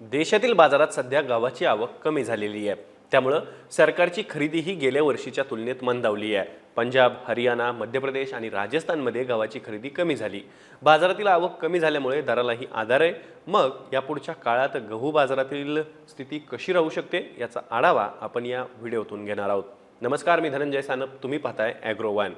देशातील बाजारात सध्या गव्हाची आवक कमी झालेली आहे. त्यामुळं सरकारची खरेदी ही गेल्या वर्षीच्या तुलनेत मंदावली आहे. पंजाब हरियाणा मध्य प्रदेश आणि राजस्थानमध्ये गव्हाची खरेदी कमी झाली. बाजारातील आवक कमी झाल्यामुळे दरालाही आधार आहे. मग यापुढच्या काळात गहू बाजारातील स्थिती कशी राहू शकते याचा आढावा आपण या व्हिडिओतून घेणार आहोत. नमस्कार मी धनंजय सानप. तुम्ही पाहताय ॲग्रो वन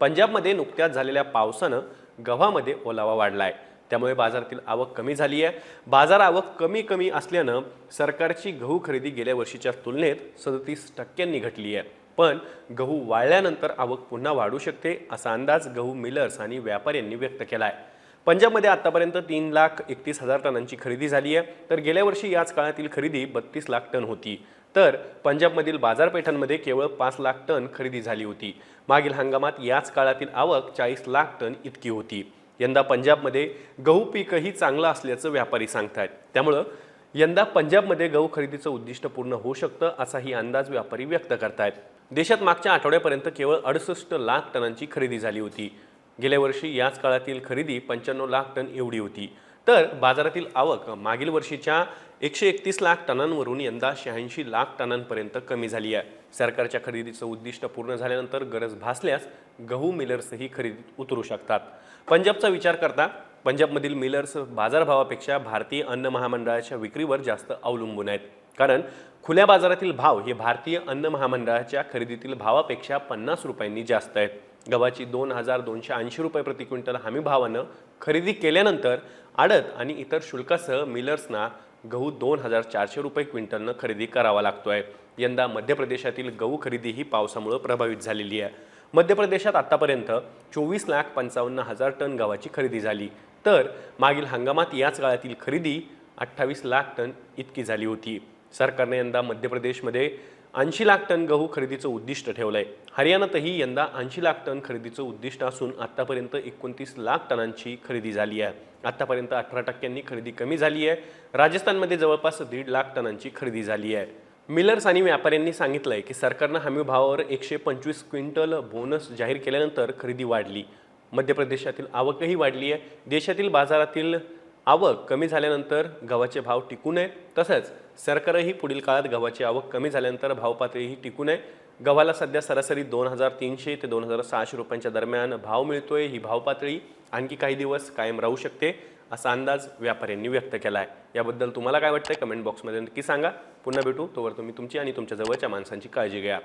पंजाबमध्ये नुकत्याच झालेल्या पावसानं गव्हामध्ये ओलावा वाढला आहे त्यामुळे बाजारातील आवक कमी झाली आहे. बाजार आवक कमी कमी असल्यानं सरकारची गहू खरेदी गेल्या वर्षीच्या तुलनेत सदतीस टक्क्यांनी घटली आहे. पण गहू वाळल्यानंतर आवक पुन्हा वाढू शकते असा अंदाज गहू मिलर्स आणि व्यापाऱ्यांनी व्यक्त केला आहे पंजाबमध्ये आतापर्यंत तीन लाख एकतीस हजार टनांची खरेदी झाली आहे. तर गेल्या वर्षी याच काळातील खरेदी बत्तीस लाख टन होती. तर पंजाबमधील बाजारपेठांमध्ये केवळ पाच लाख टन खरेदी झाली होती. मागील हंगामात याच काळातील आवक चाळीस लाख टन इतकी होती. यंदा पंजाबमध्ये गहू पीकही चांगलं असल्याचं व्यापारी सांगतायत. त्यामुळं यंदा पंजाबमध्ये गहू खरेदीचं उद्दिष्ट पूर्ण होऊ शकतं असाही अंदाज व्यापारी व्यक्त करतायत. देशात मागच्या आठवड्यापर्यंत केवळ अडुसष्ट लाख टनांची खरेदी झाली होती. गेल्या वर्षी याच काळातील खरेदी पंच्याण्णव लाख टन एवढी होती. तर बाजारातील आवक मागील वर्षीच्या एकशे एकतीस लाख टनांवरून यंदा शहाऐंशी लाख टनांपर्यंत कमी झाली आहे. सरकारच्या खरेदीचं उद्दिष्ट पूर्ण झाल्यानंतर गरज भासल्यास गहू मिलर्सही खरेदीत उतरू शकतात. पंजाबचा विचार करता पंजाबमधील मिलर्स बाजारभावापेक्षा भारतीय अन्न महामंडळाच्या विक्रीवर जास्त अवलंबून आहेत. कारण खुल्या बाजारातील भाव हे भारतीय अन्न महामंडळाच्या खरेदीतील भावापेक्षा पन्नास रुपयांनी जास्त आहेत. गव्हाची दोन हजार दोनशे ऐंशी रुपये प्रति क्विंटल हमी भावानं खरेदी केल्यानंतर आडत आणि इतर शुल्कासह मिलर्सना गहू दोन हजार चारशे रुपये क्विंटलनं खरेदी करावा लागतोय. यंदा मध्य प्रदेशातील गहू खरेदी ही पावसामुळे प्रभावित झालेली आहे. मध्य प्रदेशात आतापर्यंत चोवीस लाख पंचावन्न हजार टन गव्हाची खरेदी झाली. तर मागील हंगामात याच काळातील खरेदी अठ्ठावीस लाख टन इतकी झाली होती. सरकारने यंदा मध्य प्रदेशमध्ये ऐंशी लाख टन गहू खरेदीचं उद्दिष्ट ठेवलं आहे हरियाणातही यंदा ऐंशी लाख टन खरेदीचं उद्दिष्ट असून आत्तापर्यंत एकोणतीस लाख टनांची खरेदी झाली आहे. आत्तापर्यंत अठरा टक्क्यांनी खरेदी कमी झाली आहे. राजस्थानमध्ये जवळपास दीड लाख टनांची खरेदी झाली आहे. मिलर्स आणि व्यापाऱ्यांनी सांगितलं आहे की सरकारनं हमी भावावर एकशे पंचवीस क्विंटल बोनस जाहीर केल्यानंतर खरेदी वाढली. मध्य प्रदेशातील आवकही वाढली आहे. देशातील बाजारातील आवक कमी झाल्यानंतर गव्हाचे भाव टिकू नये. तसंच सरकारही पुढील काळात गव्हाची आवक कमी झाल्यानंतर भाव पातळीही टिकू नये. गव्हाला सध्या सरासरी दोन हजार तीनशे ते दोन हजार सहाशे रुपयांच्या दरम्यान भाव मिळतोय. ही भाव पातळी आणखी काही दिवस कायम राहू शकते असा अंदाज व्यापाऱ्यांनी व्यक्त केला आहे याबद्दल तुम्हाला काय वाटतंय? कमेंट बॉक्समध्ये नक्की सांगा. पुन्हा भेटू. तोवर तुम्ही तुमची आणि तुमच्या जवळच्या माणसांची काळजी घ्या.